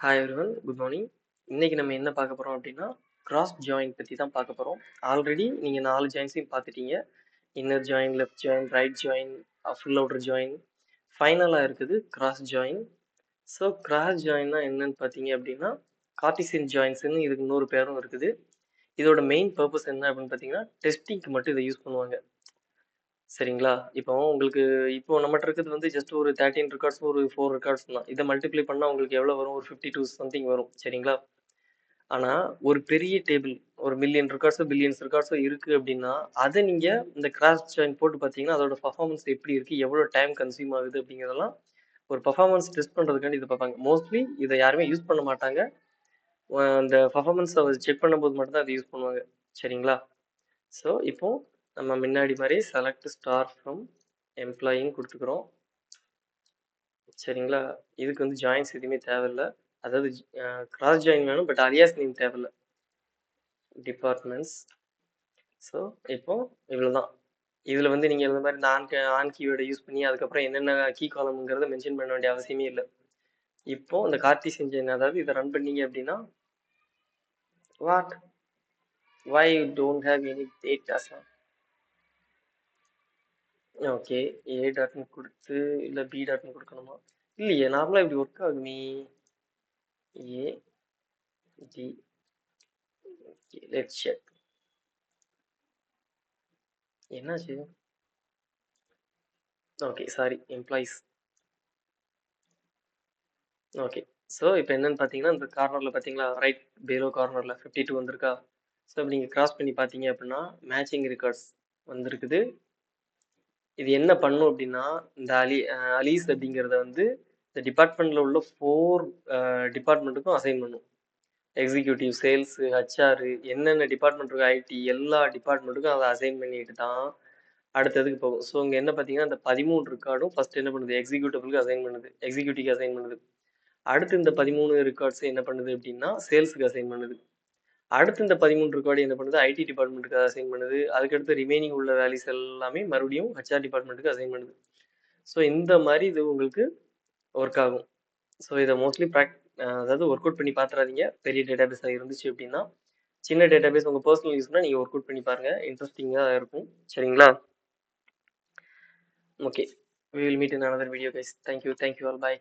Hi everyone good morning இன்னைக்கு நம்ம என்ன பார்க்க போகிறோம் அப்படின்னா கிராஸ் ஜாயின் பற்றி தான் பார்க்க போகிறோம் ஆல்ரெடி நீங்கள் நாலு ஜாயின்ஸையும் பார்த்துட்டீங்க. Inner join left join right join full outer join ஃபைனலாக இருக்குது கிராஸ் ஜாயின் ஸோ கிராஸ் ஜாயின்னா என்னன்னு பார்த்தீங்க அப்படின்னா கார்டிசியன் ஜாயின்ஸ்னு இதுக்கு இன்னொரு பேரும் இருக்குது. இதோட மெயின் பர்பஸ் என்ன அப்படின்னு பார்த்தீங்கன்னா டெஸ்டிங்க்கு மட்டும் இதை யூஸ் பண்ணுவாங்க. சரிங்களா? இப்போ உங்களுக்கு இப்போ நம்மகிட்ட இருக்கிறது வந்து ஜஸ்ட் ஒரு தேர்ட்டின் ரெக்கார்ட்ஸ் ஒரு ஃபோர் ரெக்கார்ட்ஸ் தான். இதை மல்டிப்ளை பண்ணால் உங்களுக்கு எவ்வளோ வரும்? ஒரு ஃபிஃப்டி டூ சம்திங் வரும். சரிங்களா? ஆனால் ஒரு பெரிய டேபிள் ஒரு மில்லியன் ரெக்கார்ட்ஸோ பில்லியன்ஸ் ரெக்கார்ட்ஸோ இருக்குது அப்படின்னா அதை நீங்கள் இந்த கிராஸ் ஜாயின் போட்டு பார்த்தீங்கன்னா அதோட பர்ஃபார்மன்ஸ் எப்படி இருக்குது எவ்வளோ டைம் கன்சியூம் ஆகுது அப்படிங்கிறதெல்லாம் ஒரு பர்ஃபார்மன்ஸ் டெஸ்ட் பண்ணுறதுக்காண்டி இதை பார்ப்பாங்க. மோஸ்ட்லி இதை யாருமே யூஸ் பண்ண மாட்டாங்க. அந்த பர்ஃபார்மன்ஸை செக் பண்ணும்போது மட்டும்தான் அதை யூஸ் பண்ணுவாங்க. சரிங்களா? ஸோ இப்போ நம்ம முன்னாடி மாதிரி செலக்ட் ஸ்டார் ஃப்ரம் எம்ப்ளாயின்னு கொடுத்துக்கிறோம். சரிங்களா? இதுக்கு வந்து ஜாயின்ஸ் எதுவுமே தேவையில்லை. அதாவது கிராஸ் ஜாயின் வேணும் பட் அரியாஸ் நீங்க தேவையில்லை. டிபார்ட்மெண்ட்ஸ் ஸோ இப்போ இவ்வளோதான் இதில் வந்து நீங்கள் இந்த மாதிரி இந்த ஆன் ஆன் கீவேர்டை யூஸ் பண்ணி அதுக்கப்புறம் என்னென்ன கீ காலம்ங்கிறத மென்ஷன் பண்ண வேண்டிய அவசியமே இல்லை. இப்போ இந்த கார்த்தி செஞ்சேன் அதாவது இதை ரன் பண்ணீங்க அப்படின்னா what why don't have any datas okay A டாட்னு கொடுத்து இல்லை பி டாட்னு கொடுக்கணுமா? இல்லையே நார்மலாக இப்படி ஒர்க் ஆகுமே? ஏ டி லெட்ஸ் செக் என்னாச்சு? Okay sorry employees okay so இப்போ என்னன்னு பார்த்தீங்கன்னா இந்த கார்னரில் பார்த்தீங்களா ரைட் பேலோ கார்னரில் ஃபிஃப்டி டூ வந்திருக்கா? ஸோ இப்போ நீங்கள் கிராஸ் பண்ணி பார்த்தீங்க அப்படின்னா மேட்சிங் ரெக்கார்ட்ஸ் வந்திருக்குது. இது என்ன பண்ணும் அப்படின்னா இந்த அலி அலீஸ் அப்படிங்கிறத வந்து இந்த டிபார்ட்மெண்ட்டில் உள்ள ஃபோர் டிபார்ட்மெண்ட்டுக்கும் அசைன் பண்ணும். எக்ஸிக்யூட்டிவ் சேல்ஸு ஹச்ஆர் என்னென்ன டிபார்ட்மெண்ட் இருக்கு ஐடி எல்லா டிபார்ட்மெண்ட்டுக்கும் அதை அசைன் பண்ணிட்டு தான் அடுத்ததுக்கு போகும். ஸோ இங்கே என்ன பார்த்தீங்கன்னா இந்த பதிமூணு ரெக்கார்டும் ஃபர்ஸ்ட் என்ன பண்ணுது? எக்ஸிக்யூட்டிவ்க்கு அசைன் பண்ணுது. எக்ஸிக்யூட்டிவ்க்கு அசைன் பண்ணுது. அடுத்து இந்த பதிமூணு ரெக்கார்ட்ஸ் என்ன பண்ணுது அப்படின்னா சேல்ஸுக்கு அசைன் பண்ணுது. அடுத்து இந்த பதிமூணு கோடி என்ன பண்ணுது? ஐடி டிபார்ட்மெண்ட்டுக்கு அசைன் பண்ணுது. அதுக்கடுத்து ரிமைனிங் உள்ள வேல்யூஸ் எல்லாமே மறுபடியும் ஹெச்ஆர் டிபார்ட்மெண்ட்டுக்கு அசைன் பண்ணுது. ஸோ இந்த மாதிரி இது உங்களுக்கு ஒர்க் ஆகும். ஸோ இதை மோஸ்ட்லி ப்ராக் அதாவது ஒர்க் அவுட் பண்ணி பார்த்துறாதீங்க பெரிய டேட்டாபேஸாக இருந்துச்சு அப்படின்னா சின்ன டேட்டாபேஸ் உங்கள் பர்சனல் யூஸ்னால் நீங்கள் ஒர்க் அவுட் பண்ணி பாருங்கள் இன்ட்ரெஸ்டிங்காக இருக்கும். சரிங்களா? Okay we will meet in another video guys thank you thank you all bye